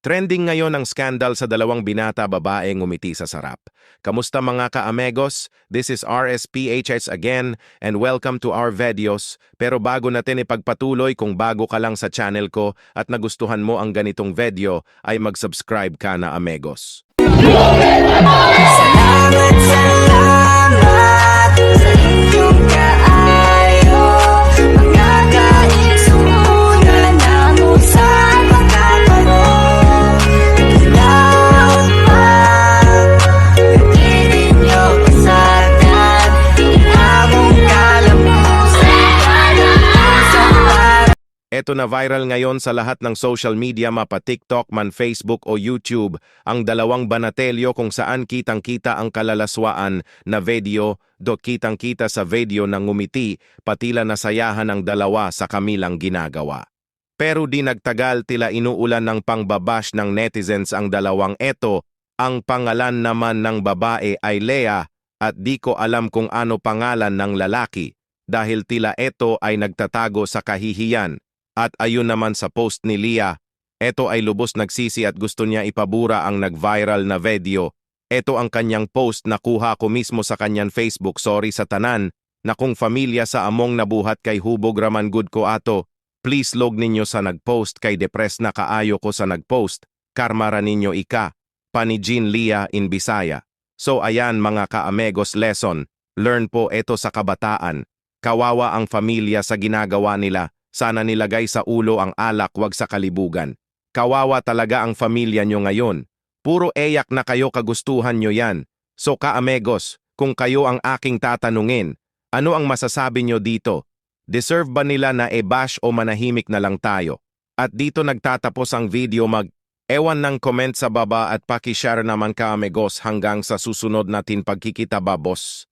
Trending ngayon ang skandal sa dalawang binata babae ngumiti sa sarap. Kamusta mga ka-amigos? This is RSPHS again and welcome to our videos. Pero bago natin ipagpatuloy kung bago ka lang sa channel ko at nagustuhan mo ang ganitong video ay mag-subscribe ka na amigos. Salamat, salamat Eto na viral ngayon sa lahat ng social media mapa TikTok man Facebook o YouTube ang dalawang banatelyo kung saan kitang-kita ang kalalaswaan na video do kitang-kita sa video ng ngumiti patila nasayahan ang dalawa sa kamilang ginagawa. Pero di nagtagal tila inuulan ng pangbabash ng netizens ang dalawang eto, ang pangalan naman ng babae ay Lea at di ko alam kung ano pangalan ng lalaki dahil tila eto ay nagtatago sa kahihiyan. At ayun naman sa post ni Lia, eto ay lubos nagsisi at gusto niya ipabura ang nag-viral na video. Eto ang kanyang post na kuha ko mismo sa kanyang Facebook, sorry sa tanan, na kung familia sa among nabuhat kay hubog raman good ko ato, please log ninyo sa nag-post kay depres na kaayo ko sa nag-post, karmara ninyo ika, pani Jean Lia in Bisaya. So ayan mga ka-amigos lesson, learn po eto sa kabataan. Kawawa ang familia sa ginagawa nila, sana nilagay sa ulo ang alak wag sa kalibugan. Kawawa talaga ang familia nyo ngayon. Puro eyak na kayo kagustuhan nyo yan. So ka-amigos, kung kayo ang aking tatanungin, ano ang masasabi nyo dito? Deserve ba nila na e-bash o manahimik na lang tayo? At dito nagtatapos ang video mag Ewan ng comment sa baba at paki-share naman ka amigos hanggang sa susunod natin pagkikita ba boss.